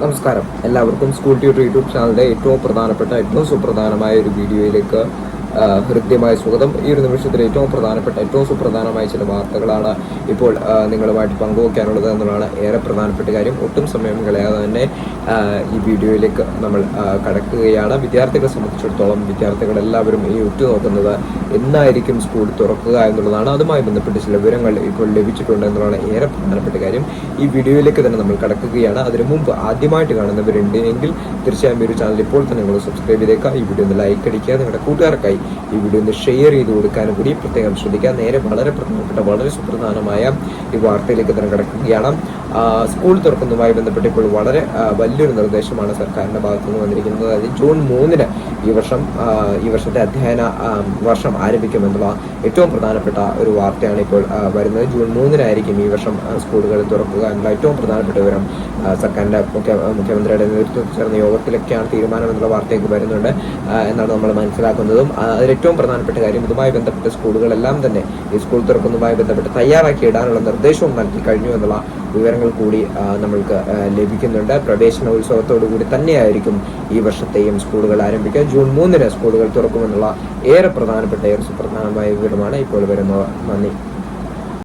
നമസ്കാരം. എല്ലാവർക്കും school tutor YouTube ചാനലിന്റെ ഏറ്റവും പ്രധാനപ്പെട്ട ഏറ്റവും സുപ്രധാനമായ ഒരു വീഡിയോയിലേക്ക് ഹൃദ്യമായ സ്വാഗതം. ഈ ഒരു നിമിഷത്തിൽ ഏറ്റവും പ്രധാനപ്പെട്ട ഏറ്റവും സുപ്രധാനമായ ചില വാർത്തകളാണ് ഇപ്പോൾ നിങ്ങളുമായിട്ട് പങ്കുവയ്ക്കാനുള്ളത് എന്നുള്ളതാണ് ഏറെ പ്രധാനപ്പെട്ട കാര്യം. ഒട്ടും സമയം കളയാതെ തന്നെ ഈ വീഡിയോയിലേക്ക് നമ്മൾ കടക്കുകയാണ്. വിദ്യാർത്ഥികളെ സംബന്ധിച്ചിടത്തോളം വിദ്യാർത്ഥികളെല്ലാവരും ഈ ഉറ്റുനോക്കുന്നത് എന്നായിരിക്കും സ്കൂൾ തുറക്കുക എന്നുള്ളതാണ് അതുമായി ബന്ധപ്പെട്ട് ചില വിവരങ്ങൾ ഇപ്പോൾ ലഭിച്ചിട്ടുണ്ട് എന്നുള്ളതാണ് ഏറെ പ്രധാനപ്പെട്ട കാര്യം. ഈ വീഡിയോയിലേക്ക് തന്നെ നമ്മൾ കടക്കുകയാണ്. അതിനു മുമ്പ് ആദ്യമായിട്ട് കാണുന്നവരുണ്ട് എങ്കിൽ തീർച്ചയായും ഈ ഒരു ചാനൽ ഇപ്പോൾ തന്നെ നിങ്ങൾ സബ്സ്ക്രൈബ് ചെയ്തേക്കുക. ഈ വീഡിയോ ഒന്ന് ലൈക്ക് അടിക്കുക. നിങ്ങളുടെ കൂട്ടുകാർക്കായി ഈ വീഡിയോ ഒന്ന് ഷെയർ ചെയ്ത് കൊടുക്കാനും കൂടി പ്രത്യേകം ശ്രദ്ധിക്കുക. നേരെ വളരെ പ്രധാനപ്പെട്ട വളരെ സുപ്രധാനമായ ഈ വാർത്തയിലേക്ക് തന്നെ കിടക്കുകയാണ്. സ്കൂൾ തുറക്കുന്നതുമായി ബന്ധപ്പെട്ട് ഇപ്പോൾ വളരെ വലിയൊരു നിർദ്ദേശമാണ് സർക്കാരിന്റെ ഭാഗത്തു നിന്ന് വന്നിരിക്കുന്നത്. അതായത് ജൂൺ മൂന്നിന് ഈ വർഷം ഈ വർഷത്തെ അധ്യയന വർഷം ആരംഭിക്കുമെന്നുള്ള ഏറ്റവും പ്രധാനപ്പെട്ട ഒരു വാർത്തയാണ് ഇപ്പോൾ വരുന്നത്. ജൂൺ മൂന്നിനായിരിക്കും ഈ വർഷം സ്കൂളുകൾ തുറക്കുക എന്നുള്ള ഏറ്റവും പ്രധാനപ്പെട്ട വിവരം സർക്കാരിന്റെ മുഖ്യ മുഖ്യമന്ത്രിയുടെ നേതൃത്വത്തിൽ ചേർന്ന യോഗത്തിലൊക്കെയാണ് തീരുമാനം എന്നുള്ള വാർത്തയൊക്കെ വരുന്നുണ്ട് എന്നാണ് നമ്മൾ മനസ്സിലാക്കുന്നതും. അതിൽ ഏറ്റവും പ്രധാനപ്പെട്ട കാര്യം ഇതുമായി ബന്ധപ്പെട്ട സ്കൂളുകളെല്ലാം തന്നെ ഈ സ്കൂൾ തുറക്കുന്നതുമായി ബന്ധപ്പെട്ട് തയ്യാറാക്കി ഇടാനുള്ള നിർദ്ദേശവും നൽകി കഴിഞ്ഞു എന്നുള്ള വിവരങ്ങൾ കൂടി നമ്മൾക്ക് ലഭിക്കുന്നുണ്ട്. പ്രവേശന ഉത്സവത്തോടു കൂടി തന്നെയായിരിക്കും ഈ വർഷത്തെയും സ്കൂളുകൾ ആരംഭിക്കുക. ജൂൺ മൂന്നിന് സ്കൂളുകൾ തുറക്കുമെന്നുള്ള ഏറെ പ്രധാനപ്പെട്ട ഏറെ സുപ്രധാനമായ വിവരമാണ് ഇപ്പോൾ വരുന്നത്. നന്ദി.